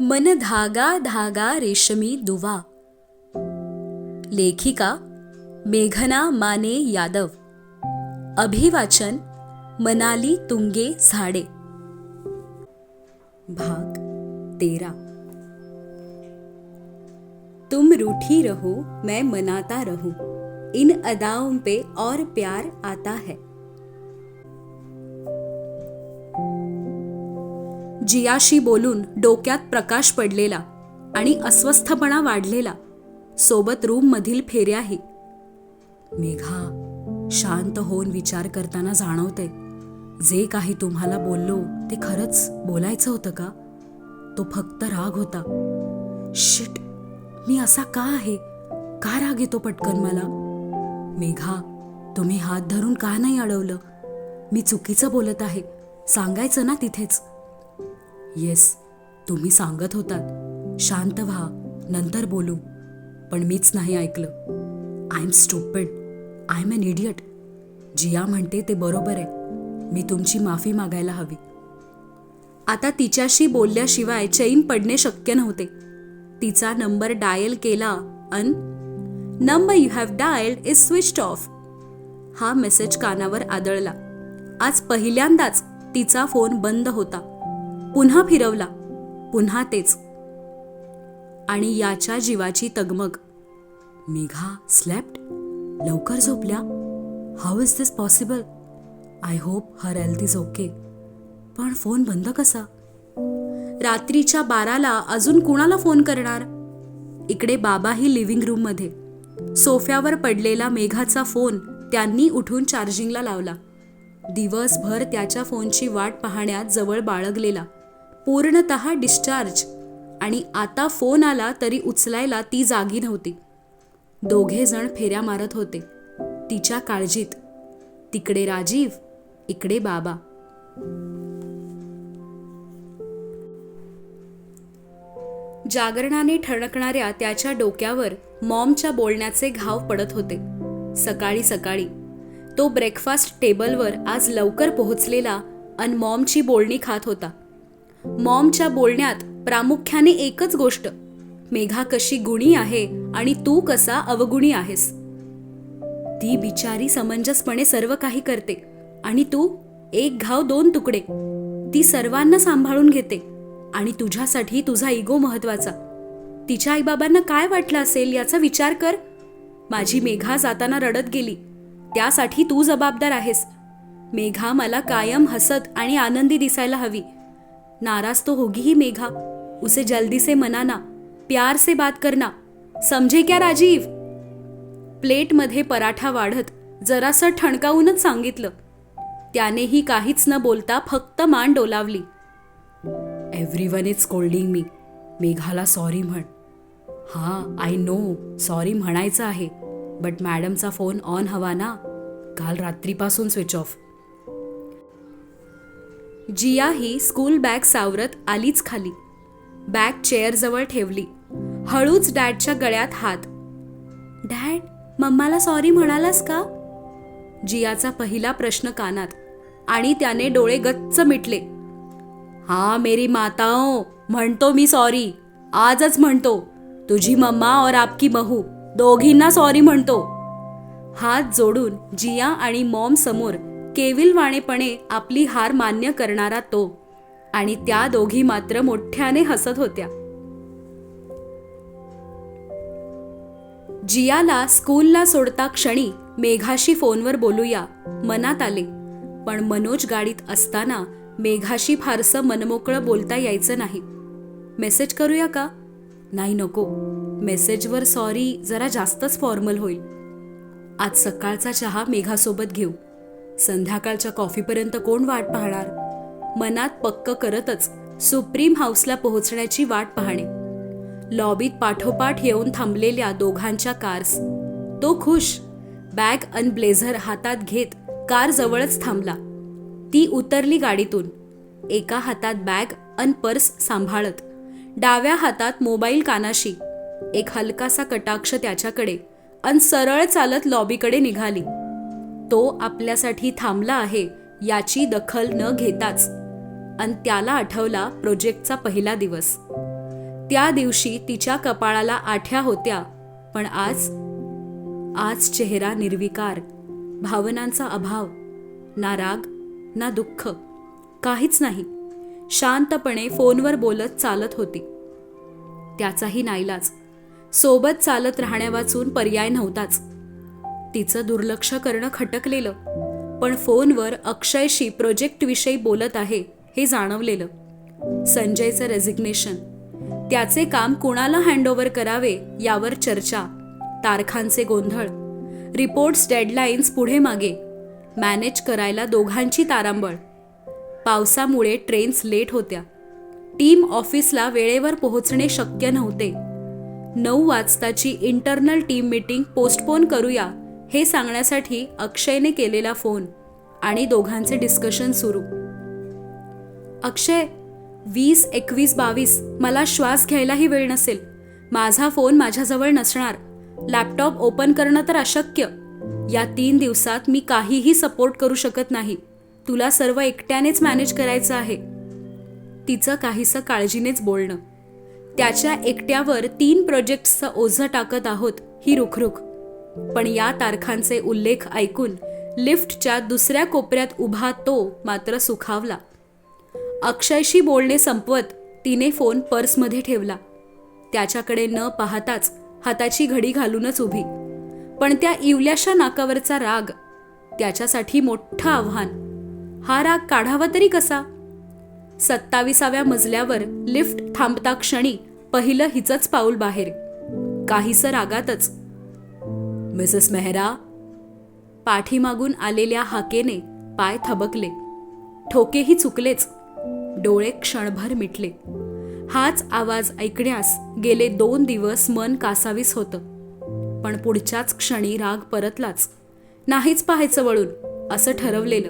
मन धागा धागा रेशमी दुवा। लेखिका, मेघना माने यादव। अभिवाचन, मनाली तुंगे झाडे। भाग तेरा। तुम रूठी रहो, मैं मनाता रहूँ। इन अदाओं पे और प्यार आता है। जियाशी बोलून डोक्यात प्रकाश पडलेला आणि अस्वस्थपणा वाढलेला. सोबत रूममधील फेऱ्याही मेघा शांत होऊन विचार करताना जाणवते. जे काही तुम्हाला बोललो ते खरंच बोलायचं होतं का? तो फक्त राग होता. शिट मी असा का आहे? का राग येतो पटकन मला? मेघा तुम्ही हात धरून का नाही अडवलं? मी चुकीचं बोलत आहे. सांगायचं ना तिथेच. येस तुम्ही सांगत होतात. शांत व्हा नंतर बोलू. पण मीच नाही ऐकलं. I am stupid I am an idiot Jiya म्हणते ते बरोबर आहे. मी तुमची माफी मागायला हवी. आता तिच्याशी बोलल्याशिवाय चैन पडणे शक्य नव्हते. तिचा नंबर डायल केला अन number you have dialled is switched off. हा मेसेज कानावर आदळला. आज पहिल्यांदाच तिचा फोन बंद होता. पुन्हा फिरवला. पुन्हा तेच. आणि याच्या जीवाची तगमग. मेघा स्लॅप्ट लवकर झोपल्या? How is this possible I hope her health is okay पण फोन बंद कसा? रात्रीच्या बाराला अजून कुणाला फोन करणार? इकडे बाबाही लिव्हिंग रूममध्ये सोफ्यावर पडलेला मेघाचा फोन त्यांनी उठून चार्जिंगला लावला. दिवसभर त्याच्या फोनची वाट पाहण्यात जवळ बाळगलेला. पूर्णत डिस्चार्ज आणि आता फोन आला तरी उचलायला ती जागी नव्हती. दोघे जण फेऱ्या मारत होते. तिच्या काळजीत. तिकडे राजीव इकडे बाबा. जागरणाने ठणकणाऱ्या त्याच्या डोक्यावर मॉमच्या बोलण्याचे घाव पडत होते. सकाळी सकाळी. तो ब्रेकफास्ट टेबलवर आज लवकर पोहोचलेला अन मॉमची बोलणी खात होता. मॉमच्या बोलण्यात प्रामुख्याने एकच गोष्ट. मेघा कशी गुणी आहे आणि तू कसा अवगुणी आहेस? ती बिचारी समंजसपणे सर्व काही करते आणि तू एक घाव दोन तुकडे. ती सर्वांना सांभाळून घेते आणि तुझ्यासाठी तुझा इगो महत्त्वाचा तिच्या आईबाबांना काय वाटलं असेल याचा विचार कर. माझी मेघा जाताना रडत गेली. त्यासाठी तू जबाबदार आहेस. मेघा मला कायम हसत आणि आनंदी दिसायला हवी. नाराज तो होगी ही मेघा. उसे जल्दी से मनाना प्यार से बात करना. समझे क्या राजीव? प्लेटमध्ये पराठा वाढत जरासं ठणकावूनच सांगितलं. त्यानेही काहीच न बोलता फक्त मान डोलावली. एव्हरी वन इज कोल्डिंग मी मेघाला सॉरी म्हण. हां आय नो सॉरी म्हणायचं आहे. बट मॅडमचा फोन ऑन हवा ना. काल रात्रीपासून स्विच ऑफ जिया ही स्कूल बॅग सावरत आलीच खाली. बॅग चेअरजवळ ठेवली. हळूच डॅडच्या गळ्यात हात. डॅड मम्माला सॉरी म्हणालास का? जियाचा पहिला प्रश्न कानात आणि त्याने डोळे गच्च मिटले. हा मेरी माताओ म्हणतो मी सॉरी. आजच म्हणतो. तुझी मम्मा और आपकी महू दोघींना सॉरी म्हणतो. हात जोडून जिया आणि मॉम समोर केविलवाणेपणे आपली हार मान्य करणारा तो. आणि त्या दोघी मात्र मोठ्याने हसत होत्या. जियाला स्कूलला सोडता क्षणी मेघाशी फोनवर बोलूया मनात आले. पण मनोज गाडीत असताना मेघाशी फारसं मनमोकळं बोलता यायचं नाही. मेसेज करूया का? नाही नको. मेसेजवर सॉरी जरा जास्तच फॉर्मल होईल. आज सकाळचा चहा मेघासोबत घेऊ. संध्याकाळच्या कॉफीपर्यंत कोण वाट पाहणार? मनात पक्क करतच सुप्रीम हाऊसला पोहोचण्याची वाट पाहणे. लॉबीत पाठोपाठ येऊन थांबलेल्या दोघांच्या कार्स. तो खुश. बॅग अन ब्लेझर हातात घेत कार जवळच थांबला. ती उतरली गाडीतून. एका हातात बॅग अन पर्स सांभाळत. डाव्या हातात मोबाईल कानाशी. एक हलकासा कटाक्ष त्याच्याकडे अन सरळ चालत लॉबीकडे निघाली. तो आपल्यासाठी थांबला आहे याची दखल न घेताच. अन त्याला आठवला प्रोजेक्टचा पहिला दिवस. त्या दिवशी तिच्या कपाळाला आठ्या होत्या पण आज आज चेहरा निर्विकार भावनांचा अभाव ना राग ना दुःख काहीच नाही. शांतपणे फोनवर बोलत चालत होती. त्याचाही नाईलाज. सोबत चालत राहण्यावाचून पर्याय नव्हताच. तिचं दुर्लक्ष करणं खटकलेलं. पण फोनवर अक्षयशी प्रोजेक्टविषयी बोलत आहे हे जाणवलेलं. संजयचं रेझिग्नेशन त्याचे काम कुणाला हँडओव्हर करावे यावर चर्चा. तारखांचे गोंधळ. रिपोर्ट्स डेडलाईन्स पुढे मागे. मॅनेज करायला दोघांची तारांबळ. पावसामुळे ट्रेन्स लेट होत्या. टीम ऑफिसला वेळेवर पोहोचणे शक्य नव्हते. नऊ वाजताची इंटरनल टीम मीटिंग पोस्टपोन करूया हे सांगण्यासाठी अक्षयने केलेला फोन आणि दोघांचे डिस्कशन सुरू. अक्षय वीस एकवीस बावीस मला श्वास घ्यायलाही वेळ नसेल. माझा फोन माझ्याजवळ नसणार. लॅपटॉप ओपन करणं तर अशक्य. या तीन दिवसात मी काहीही सपोर्ट करू शकत नाही. तुला सर्व एकट्यानेच मॅनेज करायचं आहे. तिचं काहीसं काळजीनेच बोलणं. त्याच्या एकट्यावर तीन प्रोजेक्ट्सचं ओझं टाकत आहोत ही रुखरुख. पण या तारखांचे उल्लेख ऐकून लिफ्टच्या दुसऱ्या कोपऱ्यात उभा तो मात्र सुखावला. अक्षयशी बोलणे संपवत तिने फोन पर्समध्ये ठेवला. त्याच्याकडे न पाहताच हाताची घडी घालूनच उभी. पण त्या इवल्याशा नाकावरचा राग त्याच्यासाठी मोठं आव्हान. हा राग काढावा तरी कसा? सत्ताविसाव्या मजल्यावर लिफ्ट थांबता क्षणी पहिलं हिचंच पाऊल बाहेर. काहीसं रागातच मिसेस मेहरा पाठीमागून आलेल्या हाकेने पाय थबकले. ठोकेही चुकलेच. डोळे क्षणभर मिटले. हाच आवाज ऐकण्यास गेले दोन दिवस मन कासावीस होतं. पण पुढच्याच क्षणी राग परतलाच. नाहीच पाहायचं वळून असं ठरवलेलं.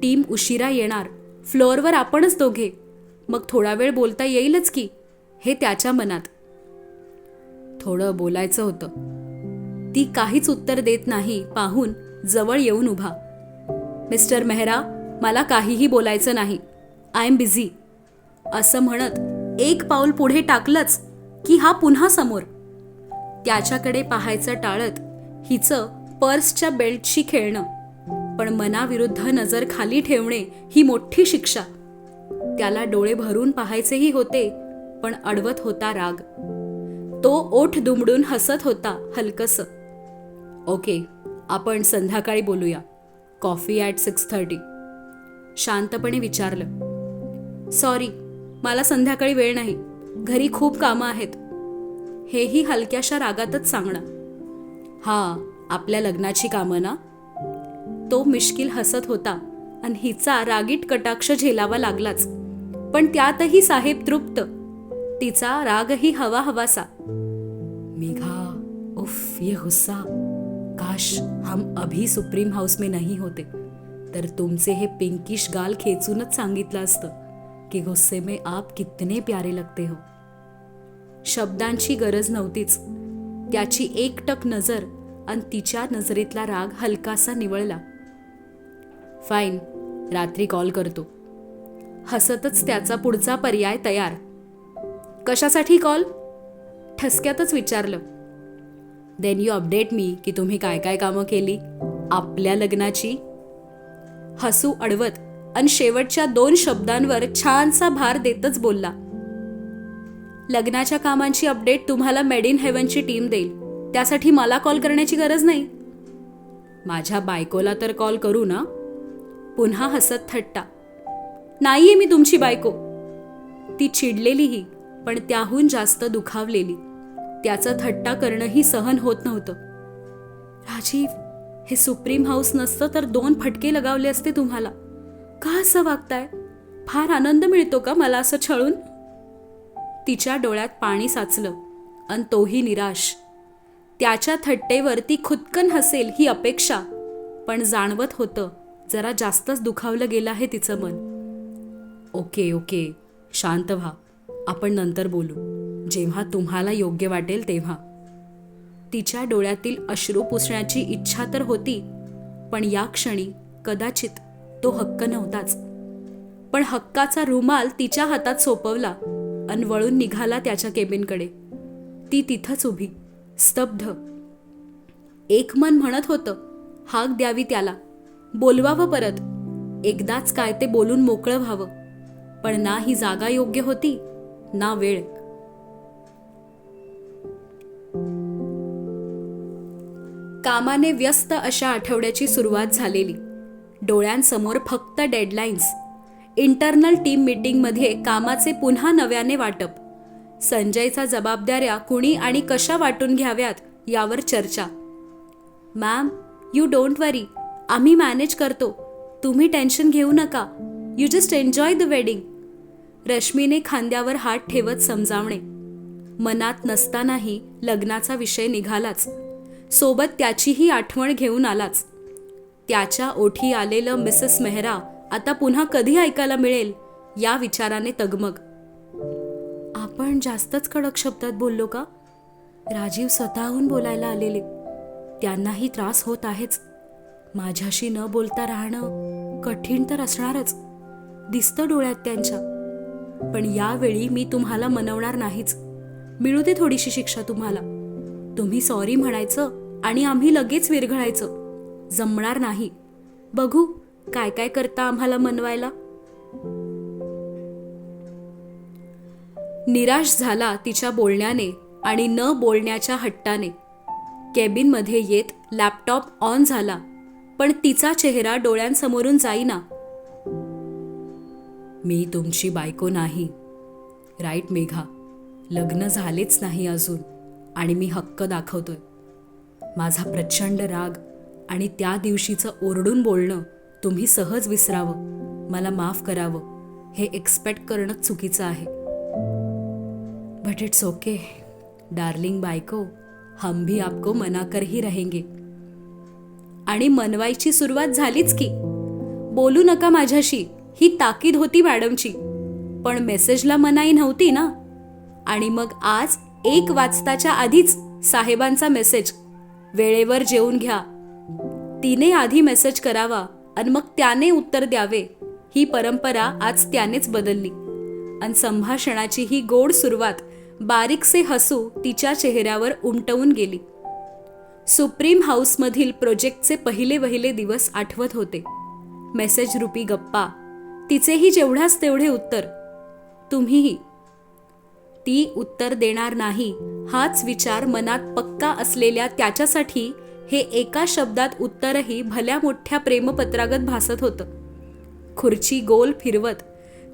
टीम उशिरा येणार. फ्लोअरवर आपणच दोघे. मग थोडा वेळ बोलता येईलच की हे त्याच्या मनात. थोडं बोलायचं होतं. ती काहीच उत्तर देत नाही पाहून जवळ येऊन उभा. मिस्टर मेहरा मला काहीही बोलायचं नाही. I am busy. असं म्हणत एक पाऊल पुढे टाकलंच की हा पुन्हा समोर. त्याच्याकडे पाहायचं टाळत हिचं पर्सच्या बेल्टशी खेळणं पण मनाविरुद्ध नजर खाली ठेवणे ही मोठी शिक्षा. त्याला डोळे भरून पाहायचेही होते पण अडवत होता राग. तो ओठ दुमडून हसत होता हलकसं. ओके आपण संध्याकाळी बोलूया. Coffee at six thirty. शांतपणे विचारलं. सॉरी मला संध्याकाळी वेळ नाही. घरी खूप कामं आहेत. हेही हलक्याशा रागातच सांगणं. हा आपल्या लग्नाची कामं ना? तो मिश्किल हसत होता आणि हिचा रागीट कटाक्ष झेलावा लागलाच. पण त्यातही साहेब तृप्त. तिचा रागही हवा हवासा. मेघा उफ ये गुस्सा काश हम अभी सुप्रीम हाऊस में नहीं होते। तर तुमचे हे पिंकिश गाल खेचूनच सांगितलं असतं की गुस्से में आप कितने प्यारे लगते हो। शब्दांची गरज नव्हतीच. त्याची एकटक नजर आणि तिच्या नजरेतला राग हलकासा निवळला. फाईन रात्री कॉल करतो. हसतच त्याचा पुढचा पर्याय तयार. कशासाठी कॉल ठसक्यातच विचारलं. देन यू अपडेट मी की तुम्ही काय काय कामं केली? आपल्या लग्नाची? हसू अडवत आणि शेवटच्या दोन शब्दांवर छानसा भार देतच बोलला. लग्नाच्या कामांची अपडेट तुम्हाला मेड इन हेवनची टीम देईल. त्यासाठी मला कॉल करण्याची गरज नाही. माझ्या बायकोला तर कॉल करू ना? पुन्हा हसत थट्टा. नाहीये मी तुमची बायको. ती चिडलेलीही पण त्याहून जास्त दुखावलेली. त्याचं थट्टा करणंही सहन होत नव्हतं. राजीव हे सुप्रीम हाऊस नसतं तर दोन फटके लगावले असते तुम्हाला. का असं वागताय? फार आनंद मिळतो का मला असं छळून? तिच्या डोळ्यात पाणी साचलं अन तोही निराश. त्याच्या थट्टेवर ती खुदकन हसेल ही अपेक्षा पण जाणवत होतं जरा जास्तच दुखावलं गेलं आहे तिचं मन. ओके ओके शांत व्हा आपण नंतर बोलू. जेव्हा तुम्हाला योग्य वाटेल तेव्हा. तिच्या डोळ्यातील अश्रू पुसण्याची इच्छा तर होती पण या क्षणी कदाचित तो हक्क नव्हताच. पण हक्काचा रुमाल तिच्या हातात सोपवला अन वळून निघाला त्याच्या केबिनकडे. ती तिथंच उभी स्तब्ध. एक मन म्हणत होतं हाक द्यावी त्याला. बोलवावं परत. एकदाच काय ते बोलून मोकळं व्हावं. पण ना ही जागा योग्य होती ना वेळ. कामाने व्यस्त अशा आठवड्याची सुरुवात झालेली. डोळ्यांसमोर फक्त डेडलाईन्स इंटरनल टीम मीटिंगमध्ये कामाचे पुन्हा नव्याने वाटप. संजयचा जबाबदाऱ्या कुणी आणि कशा वाटून घ्याव्यात यावर चर्चा. मॅम यू डोंट वरी आम्ही मॅनेज करतो. तुम्ही टेन्शन घेऊ नका. You just enjoy the wedding रश्मीने खांद्यावर हात ठेवत समजावणे. मनात नसतानाही लग्नाचा विषय निघालाच. सोबत त्याचीही आठवण घेऊन आलाच. त्याच्या ओठी आलेलं मिसेस मेहरा आता पुन्हा कधी ऐकायला मिळेल या विचाराने तगमग. आपण जास्तच कडक शब्दात बोललो का? राजीव स्वतःहून बोलायला आलेले. त्यांनाही त्रास होत आहेच. माझ्याशी न बोलता राहणं कठीण तर असणारच. दिसतं डोळ्यात त्यांच्या. पण यावेळी मी तुम्हाला मनवणार नाहीच. मिळू दे थोडीशी शिक्षा तुम्हाला. तुम्ही सॉरी म्हणायचं आणि आम्ही लगेच विरघळायचं. जमणार नाही. बघू काय काय करता आम्हाला मनवायला? निराश झाला तिच्या बोलण्याने आणि न बोलण्याच्या हट्टाने. केबिनमध्ये येत लॅपटॉप ऑन झाला पण तिचा चेहरा डोळ्यांसमोरून जाईना. मी तुमची बायको नाही. राईट मेघा. लग्न झालेच नाही अजून. आणि मी हक्क दाखवतोय. माझा प्रचंड राग आणि त्या दिवशीचं ओरडून बोलणं तुम्ही सहज विसरावं. मला माफ करावं. हे एक्सपेक्ट करणं चुकीचं आहे. बट इट्स ओके डार्लिंग बायको हम भी आपको मना कर ही रहेंगे. आणि मनवायची सुरुवात झालीच की. बोलू नका माझ्याशी ही ताकीद होती मॅडमची. पण मेसेजला मनाई नव्हती ना. आणि मग आज एक वाजताच्या आधीच साहेबांचा मेसेज. वेळेवर जेवून घ्या. तिने आधी मेसेज करावा आणि मग त्याने उत्तर द्यावे. ही परंपरा आज त्यानेच बदलली. आणि संभाषणाची ही गोड सुरुवात बारीकसे हसू तिच्या चेहऱ्यावर उमटवून गेली. सुप्रीम हाऊसमधील प्रोजेक्टचे पहिले वहिले दिवस आठवत होते. मेसेज रुपी गप्पा. तिचेही जेवढ्याच तेवढे उत्तर. तुम्हीही ती उत्तर देणार नाही. हाच विचार मनात पक्का असलेल्या त्याच्यासाठी हे एका शब्दात उत्तरही भल्या मोठ्या प्रेमपत्रागत भासत होतं. खुर्ची गोल फिरवत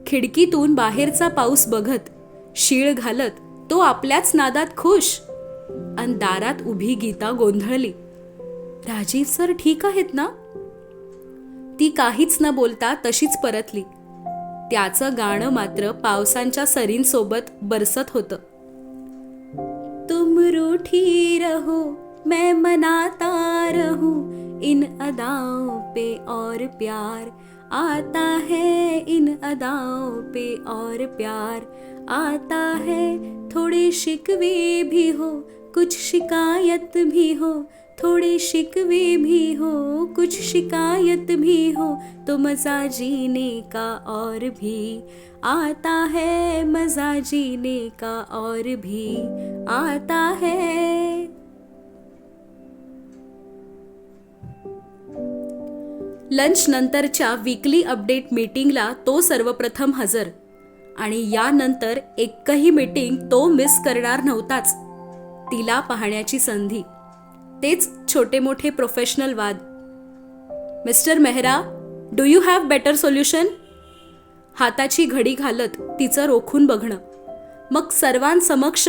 खिडकीतून बाहेरचा पाऊस बघत शीळ घालत तो आपल्याच नादात खुश. अन दारात उभी गीता गोंधळली. राजीव सर ठीक आहेत ना? ती काहीच न बोलता तशीच परतली. त्याचं गाणं मात्र पावसांच्या सरींसोबत बरसत होतं. तुम रूठी रहो मैं मनाता रहूं इन अदाओं पे और प्यार आता है इन अदाओं पे और प्यार आता है थोड़े शिकवे भी हो कुछ शिकायत भी हो थोड़े शिकवे भी हो कुछ शिकायत भी हो तो मज़ा जीने का और भी आता है मज़ा जीने का और भी आता है। लंच नंतरच्या वीकली अपडेट मीटिंगला तो सर्वप्रथम हजर आणि यानंतर एकही मीटिंग तो मिस करणार नव्हताच. तिला पाहण्याची संधी तेच छोटे मोठे प्रोफेशनल वाद. Mister Mehra do you have better solution हाताची घडी घालत तिचं रोखून बघणं. मग सर्वांसमक्ष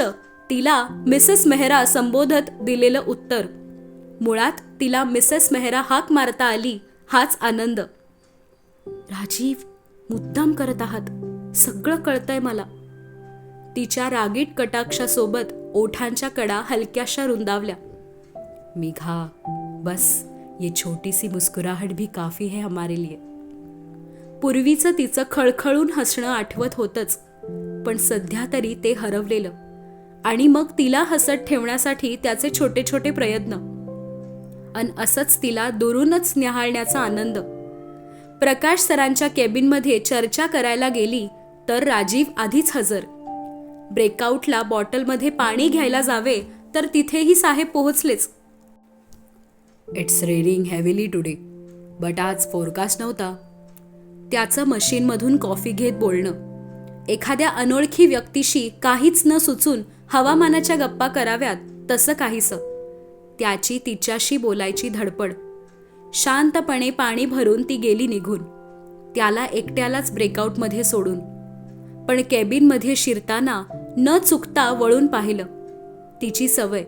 तिला मिसेस मेहरा संबोधत दिलेलं उत्तर. मुळात तिला मिसेस मेहरा हाक मारता आली हाच आनंद. राजीव मुद्दाम करत आहात. सगळं कळतंय मला. तिच्या रागीट कटाक्षासोबत ओठांच्या कडा हलक्याशा रुंदावल्या. मेघा बस ये छोटी सी मुस्कुराहट भी काफी है हमारे लिए। पूर्वीचं तिचं खळखळून हसणं आठवत होतंच पण सध्या तरी ते हरवलेलं आणि मग तिला हसत ठेवण्यासाठी त्याचे छोटे छोटे प्रयत्न. अन असंच तिला दुरूनच निहाळण्याचा आनंद. प्रकाश सरांच्या केबिनमध्ये चर्चा करायला गेली तर राजीव आधीच हजर. ब्रेकआउटला बॉटलमध्ये पाणी घ्यायला जावे तर तिथेही साहेब पोहोचलेच. It's raining heavily today but आज फोरकास्ट नव्हता. त्याचं मशीनमधून कॉफी घेत बोलणं. एखाद्या अनोळखी व्यक्तीशी काहीच न सुचून हवामानाच्या गप्पा कराव्यात तसं काहीसं. त्याची तिच्याशी बोलायची धडपड. शांतपणे पाणी भरून ती गेली निघून. त्याला एकट्यालाच ब्रेकआउटमध्ये सोडून. पण केबिनमध्ये शिरताना न चुकता वळून पाहिलं. तिची सवय.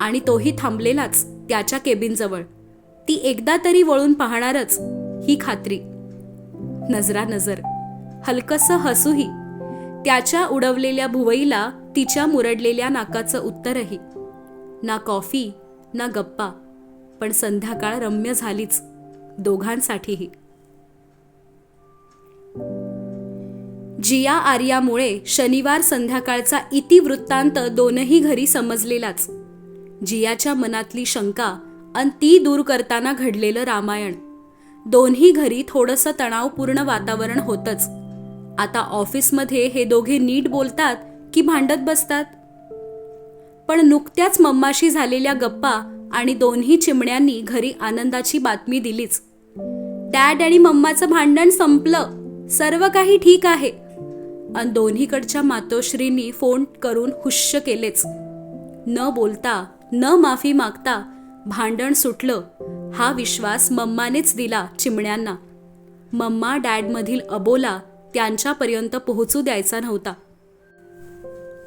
आणि तोही थांबलेलाच. त्याच्या केबिनजवळ. ती एकदा तरी वळून पाहणारच ही खात्री. नजरा नजर हलकस हसूही त्याच्या उडवलेल्या भुवईला तिच्या मुरडलेल्या नाकाचं उत्तरही. ना कॉफी ना गप्पा पण संध्याकाळ रम्य झालीच दोघांसाठीही. जिया आर्यामुळे शनिवार संध्याकाळचा इतिवृत्तांत दोनही घरी समजलेलाच. जियाच्या मनातली शंका अन ती दूर करताना घडलेलं रामायण. दोन्ही घरी थोडंसं तणावपूर्ण वातावरण होतंच. आता ऑफिसमध्ये हे दोघे नीट बोलतात की भांडत बसतात? पण नुकत्याच मम्माशी झालेल्या गप्पा आणि दोन्ही चिमण्यांनी घरी आनंदाची बातमी दिलीच. डॅड आणि मम्माचं भांडण संपलं. सर्व काही ठीक आहे. अन दोन्हीकडच्या मातोश्रींनी फोन करून हुश्य केलेच. न बोलता न माफी मागता भांडण सुटलं हा विश्वास मम्मानेच दिला चिमण्यांना. मम्मा डॅडमधील अबोला त्यांच्यापर्यंत पोहोचू द्यायचा नव्हता.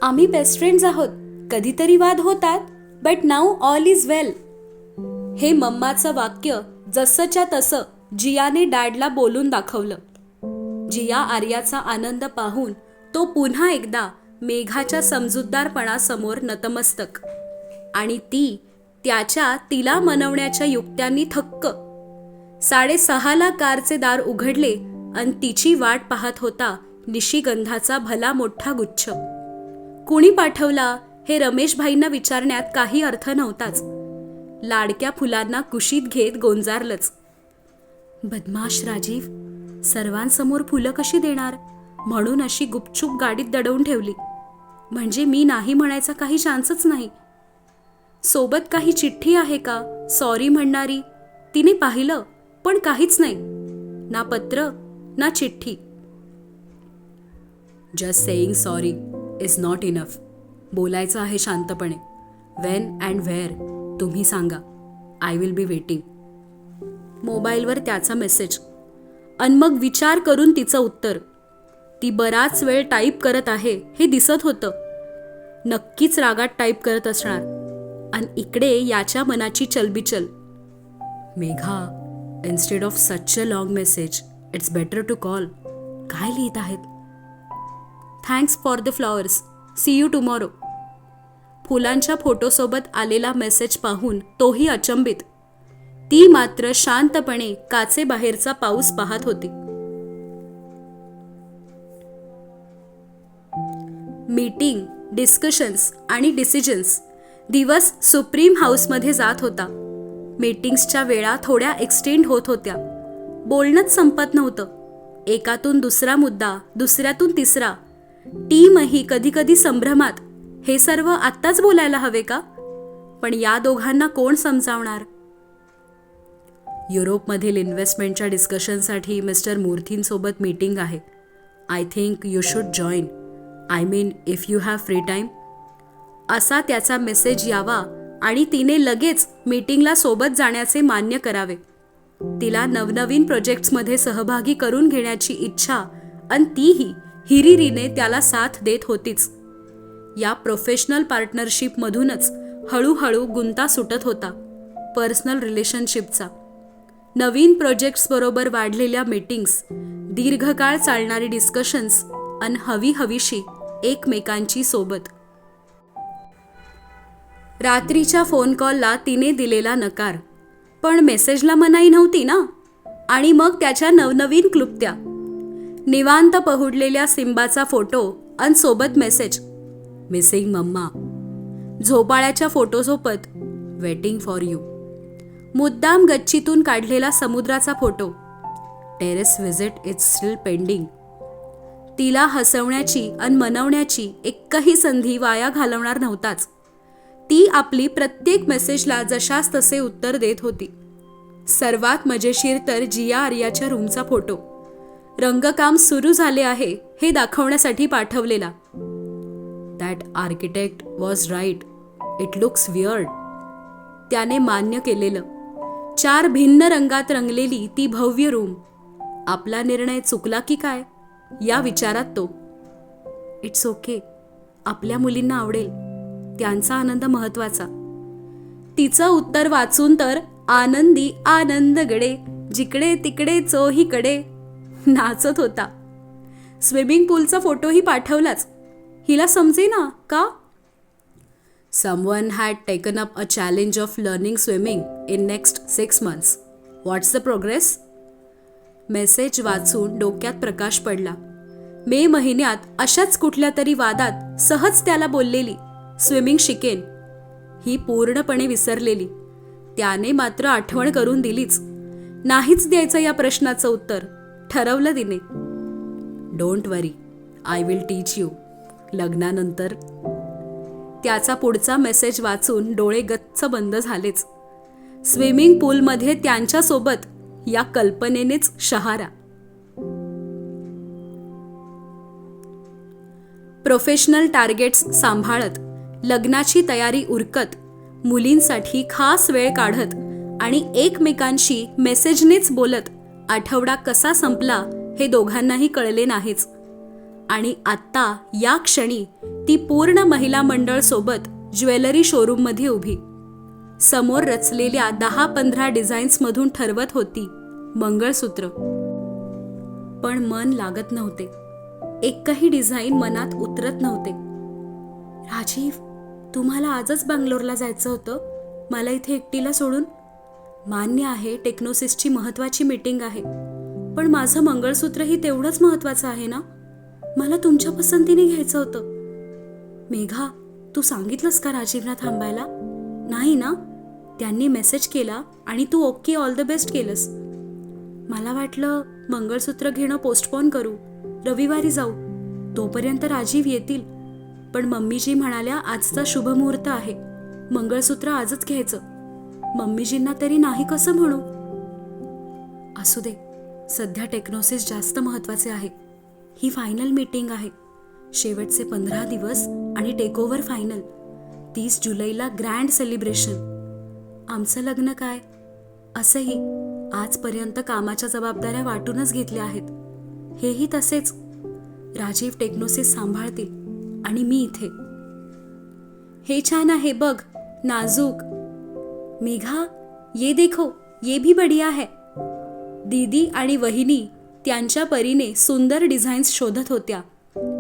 आम्ही बेस्ट फ्रेंड्स आहोत कधीतरी वाद होतात but now all is well हे मम्माचं वाक्य जसंच्या तसं जियाने डॅडला बोलून दाखवलं. जिया आर्याचा आनंद पाहून तो पुन्हा एकदा मेघाच्या समजूतदारपणासमोर नतमस्तक. आणि ती त्याच्या तिला मनवण्याच्या युक्त्यांनी थक्क. साडेसहाला कारचे दार उघडले आणि तिची वाट पाहत होता निशिगंधाचा भला मोठा गुच्छ. कुणी पाठवला हे रमेशभाईंना विचारण्यात काही अर्थ नव्हताच. लाडक्या फुलांना कुशीत घेत गोंजारलंच. बदमाश राजीव सर्वांसमोर फुलं कशी देणार? म्हणून अशी गुपचूप गाडीत दडवून ठेवली. म्हणजे मी नाही म्हणायचा काही चान्सच नाही. सोबत काही चिठ्ठी आहे का? सॉरी म्हणणारी. तिने पाहिलं पण काहीच नाही. ना पत्र ना चिठ्ठी. Just saying sorry is not enough बोलायचं आहे शांतपणे. वेन अँड व्हेअर तुम्ही सांगा. आय विल बी वेटिंग मोबाईलवर त्याचा मेसेज अन मग विचार करून तिचं उत्तर. ती बराच वेळ टाईप करत आहे हे दिसत होतं. नक्कीच रागात टाईप करत असणार. आणि इकडे याच्या मनाची चलबिचल. Megha instead of such a long message it's better to call काय लिहित आहेत? Thanks for the flowers see you tomorrow फुलांच्या फोटोसोबत आलेला मेसेज पाहून तोही अचंबित. ती मात्र शांतपणे काचे बाहेरचा पाऊस पाहत होती. मीटिंग डिस्कशन्स आणि डिसिजन्स दिवस सुप्रीम हाऊसमध्ये जात होता. मीटिंग्सच्या वेळा थोड्या एक्सटेंड होत होत्या. बोलणंच संपत नव्हतं. एकातून दुसरा मुद्दा दुसऱ्यातून तिसरा. टीमही कधीकधी संभ्रमात. हे सर्व आत्ताच बोलायला हवे का? पण या दोघांना कोण समजावणार? युरोपमधील इन्व्हेस्टमेंटच्या डिस्कशनसाठी मिस्टर मूर्थींसोबत मीटिंग आहे. I think you should join. I mean if you have free time असा त्याचा मेसेज यावा आणि तिने लगेच मीटिंगला सोबत जाण्याचे मान्य करावे. तिला नवनवीन प्रोजेक्ट्समध्ये सहभागी करून घेण्याची इच्छा आणि तीही हिरिरीने त्याला साथ देत होतीच. या प्रोफेशनल पार्टनरशिपमधूनच हळूहळू गुंता सुटत होता पर्सनल रिलेशनशिपचा नवीन प्रोजेक्ट्सबरोबर वाढलेल्या मीटिंग्स दीर्घकाळ चालणारी डिस्कशन्स अन हवी हवीशी एकमेकांची सोबत. रात्रीच्या फोन कॉलला तिने दिलेला नकार. पण मेसेजला मनाई नव्हती ना? आणि मग त्याच्या नवनवीन क्लुप्त्या. निवांत पहुडलेल्या सिंबाचा फोटो अन सोबत मेसेज मिसिंग मम्मा. झोपाळ्याच्या फोटोसोबत वेटिंग फॉर यू मुद्दाम गच्चीतून काढलेला समुद्राचा photo terrace visit is still pending तिला हसवण्याची अन मनवण्याची एकही संधी वाया घालवणार नव्हताच. ती आपली प्रत्येक मेसेजला जशास तसे उत्तर देत होती. सर्वात मजेशीर तर जिया आर्याच्या रूमचा फोटो. रंगकाम सुरू झाले आहे हे दाखवण्यासाठी पाठवलेला. That architect was right it looks weird त्याने मान्य केलेलं. चार भिन्न रंगात रंगलेली ती भव्य रूम. आपला निर्णय चुकला की काय? या विचारात तो. इट्स ओके आपल्या मुलींना आवडेल. त्यांचा आनंद महत्त्वाचा तिचं उत्तर वाचून तर आनंदी आनंद गडे जिकडे तिकडे चोहीकडे नाचत होता. स्विमिंग पूलचा फोटोही पाठवलाच. हिला समजे ना का? Someone had taken up a challenge of learning swimming in next six months what's the progress message वाचून डोक्यात प्रकाश पडला. मे महिन्यात अशाच कुठल्या तरी वादात सहज त्याला बोललेली. स्विमिंग शिकेन. ही पूर्णपणे विसरलेली. त्याने मात्र आठवण करून दिलीच. नाहीच द्यायचं या प्रश्नाचं उत्तर. ठरवलं तिने. Don't worry I will teach you लग्नानंतर. त्याचा पुढचा मेसेज वाचून डोळे गच्च बंद झालेच. स्विमिंग पूलमध्ये त्यांच्यासोबत या कल्पनेनेच शहारा. प्रोफेशनल टार्गेट्स सांभाळत. लग्नाची तयारी उरकत मुलींसाठी खास वेळ काढत आणि एकमेकांशी मेसेजनेच बोलत आठवडा कसा संपला हे दोघांनाही कळले नाहीच. आणि आत्ता या क्षणी ती पूर्ण महिला मंडळ सोबत ज्वेलरी शोरूममध्ये उभी. समोर रचलेल्या दहा पंधरा डिझाईन्समधून ठरवत होती मंगळसूत्र. पण मन लागत नव्हते. एकही डिझाईन मनात उतरत नव्हते. राजीव तुम्हाला आजच बंगलोरला जायचं होतं? मला इथे एकटीला सोडून? मान्य आहे टेक्नोसिसची महत्त्वाची मीटिंग आहे. पण माझं मंगळसूत्रही तेवढंच महत्त्वाचं आहे ना? मला तुमच्या पसंतीने घ्यायचं होतं. मेघा तू सांगितलंस का राजीवना थांबायला? नाही ना? त्यांनी मेसेज केला आणि तू ओके ऑल द बेस्ट केलंस. मला वाटलं मंगळसूत्र घेणं पोस्टपोन करू. रविवारी जाऊ. तोपर्यंत राजीव येतील. पण मम्मीजी म्हणाल्या आजचा शुभ मुहूर्त आहे. मंगळसूत्र आजच घ्यायचं. मम्मीजींना तरी नाही कसं म्हणू? असू दे सध्या टेक्नोसिस जास्त महत्त्वाचे आहे. ही फायनल मीटिंग आहे. शेवटचे पंधरा दिवस आणि टेकओव्हर फायनल. तीस जुलैला ग्रँड सेलिब्रेशन. आमचं लग्न काय? असंही आजपर्यंत कामाच्या जबाबदाऱ्या वाटूनच घेतल्या आहेत. हेही तसेच. राजीव टेक्नोसिस सांभाळतील. आणि मी इथे. हे छान आहे बघ नाजूक. मेघा ये देखो ये भी बढ़िया है दीदी आणि वहिनी त्यांच्या परीने सुंदर डिझाईन्स शोधत होत्या.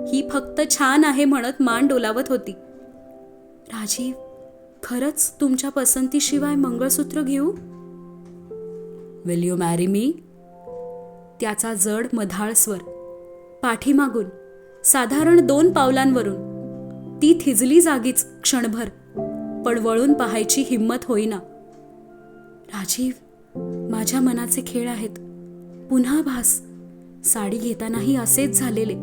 ही फक्त छान आहे म्हणत मान डोलावत होती. राजीव खरंच तुमच्या पसंतीशिवाय मंगळसूत्र घेऊ? विल यू मॅरी मी त्याचा जड मधाळ स्वर. पाठीमागून. साधारण दोन पावलांवरून. ती थिजली जागीच क्षणभर पण वळून पाहायची हिंमत होईना. राजीव माझ्या मनाचे खेळ आहेत. पुन्हा भास. साडी घेतानाही असेच झालेले.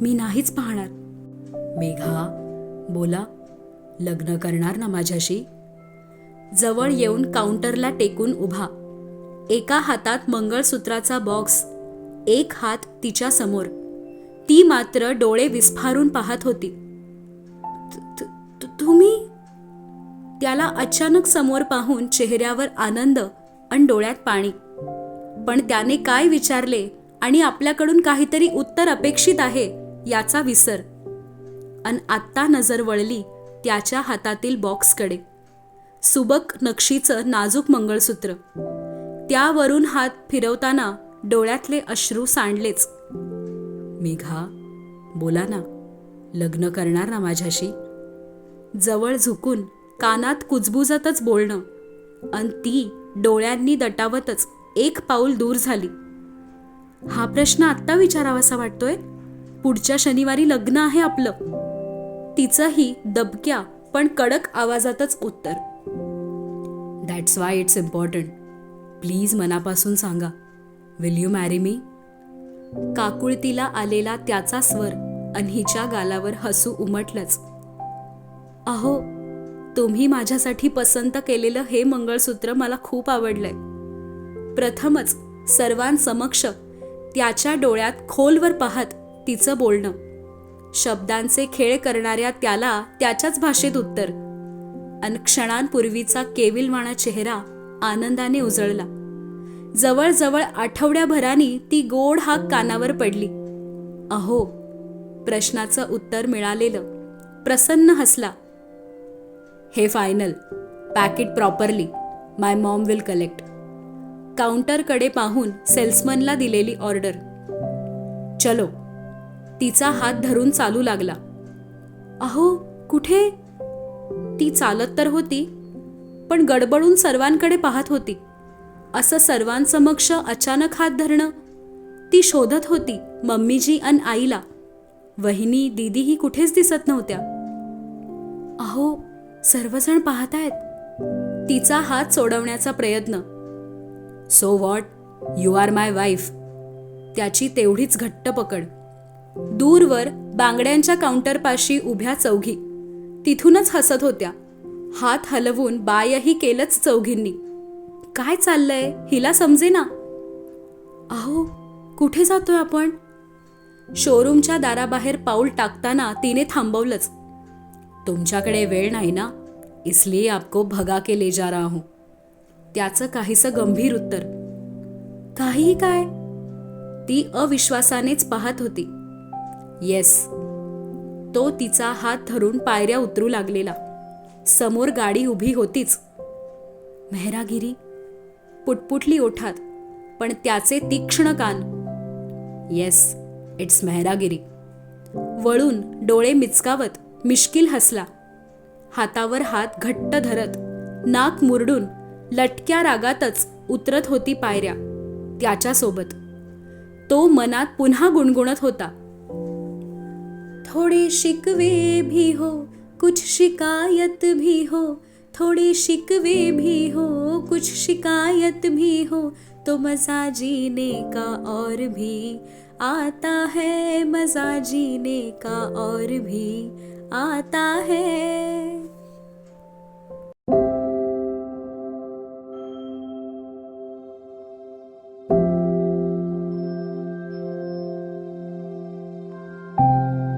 मी नाहीच पाहणार. मेघा बोला. लग्न करणार ना माझ्याशी? जवळ येऊन काउंटरला टेकून उभा. एका हातात मंगळसूत्राचा बॉक्स एक हात तिच्या समोर. ती मात्र डोळे विस्फारून पाहत होती. तुम्ही? त्याला अचानक समोर पाहून चेहऱ्यावर आनंद आणि डोळ्यात पाणी. पण त्याने काय विचारले आणि आपल्याकडून काहीतरी उत्तर अपेक्षित आहे याचा विसर. अन आत्ता नजर वळली त्याच्या हातातील बॉक्सकडे. सुबक नक्षीचं नाजूक मंगळसूत्र. त्यावरून हात फिरवताना डोळ्यातले अश्रू सांडलेच. मेघा बोला ना लग्न करणार ना माझ्याशी? जवळ झुकून कानात कुजबुजतच बोलणं अन ती डोळ्यांनी दटावतच एक पाऊल दूर झाली. हा प्रश्न आत्ता विचारावासा वाटतोय? पुढच्या शनिवारी लग्न आहे आपलं. तिचंही दबक्या पण कडक आवाजातच उत्तर. That's why it's important please मनापासून सांगा. विल यू मॅरी मी काकुळतीला आलेला त्याचा स्वर अन्हीच्या गालावर हसू उमटलंच. अहो तुम्ही माझ्यासाठी पसंत केलेलं हे मंगळसूत्र मला खूप आवडलंय. प्रथमच सर्वांसमक्ष त्याच्या डोळ्यात खोलवर पाहत तिचं बोलणं. शब्दांचे खेळ करणाऱ्या त्याला त्याच्याच भाषेत उत्तर. अन क्षणांपूर्वीचा केविलवाणा चेहरा आनंदाने उजळला. जवळजवळ आठवड्याभरानी ती गोड हाक कानावर पडली. अहो प्रश्नाचं उत्तर मिळालेलं. प्रसन्न हसला. हे final. Packet properly. My mom will collect. काउंटरकडे पाहून सेल्समनला दिलेली ऑर्डर. चलो. तिचा हात धरून चालू लागला. अहो कुठे? ती चालत तर होती पण गडबडून सर्वांकडे पाहत होती. असं सर्वांसमक्ष अचानक हात धरणं. ती शोधत होती मम्मीजी अन आईला. वहिनी दीदीही कुठेच दिसत नव्हत्या. अहो सर्वजण पाहतायत. तिचा हात सोडवण्याचा प्रयत्न. So what you are my wife त्याची तेवढीच घट्ट पकड. दूरवर बांगड्यांच्या काउंटरपाशी उभ्या चौघी. तिथूनच हसत होत्या. हात हलवून बायही केलंच चौघींनी. काय चाललंय? हिला समजे ना अहो कुठे जातोय आपण? शोरूमच्या दाराबाहेर पाऊल टाकताना तिने थांबवलंच. तुमच्याकडे वेळ नाही ना? इसलिए आपको भगा के ले जा रहा हूं. त्याचं काहीसं गंभीर उत्तर. काहीही काय? ती अविश्वासानेच पाहत होती. येस तो तिचा हात धरून पायऱ्या उतरू लागलेला. समोर गाडी उभी होतीच. मेहरागिरी पुटपुटली ओठात पण त्याचे तीक्ष्ण कान. येस इट्स मेहरागिरी वळून डोळे मिचकावत मिश्किल हसला. हातावर हात घट्ट धरत नाक मुरडून लटक्या रागातच उतरत होती पायऱ्या त्याच्यासोबत. तो मनात पुन्हा गुणगुणत होता. थोड़े शिकवे भी हो कुछ शिकायत भी हो थोड़े शिकवे भी हो हो कुछ शिकायत भी हो तो मजा जीने का और भी। आता है मजा जीने का और भी। आता है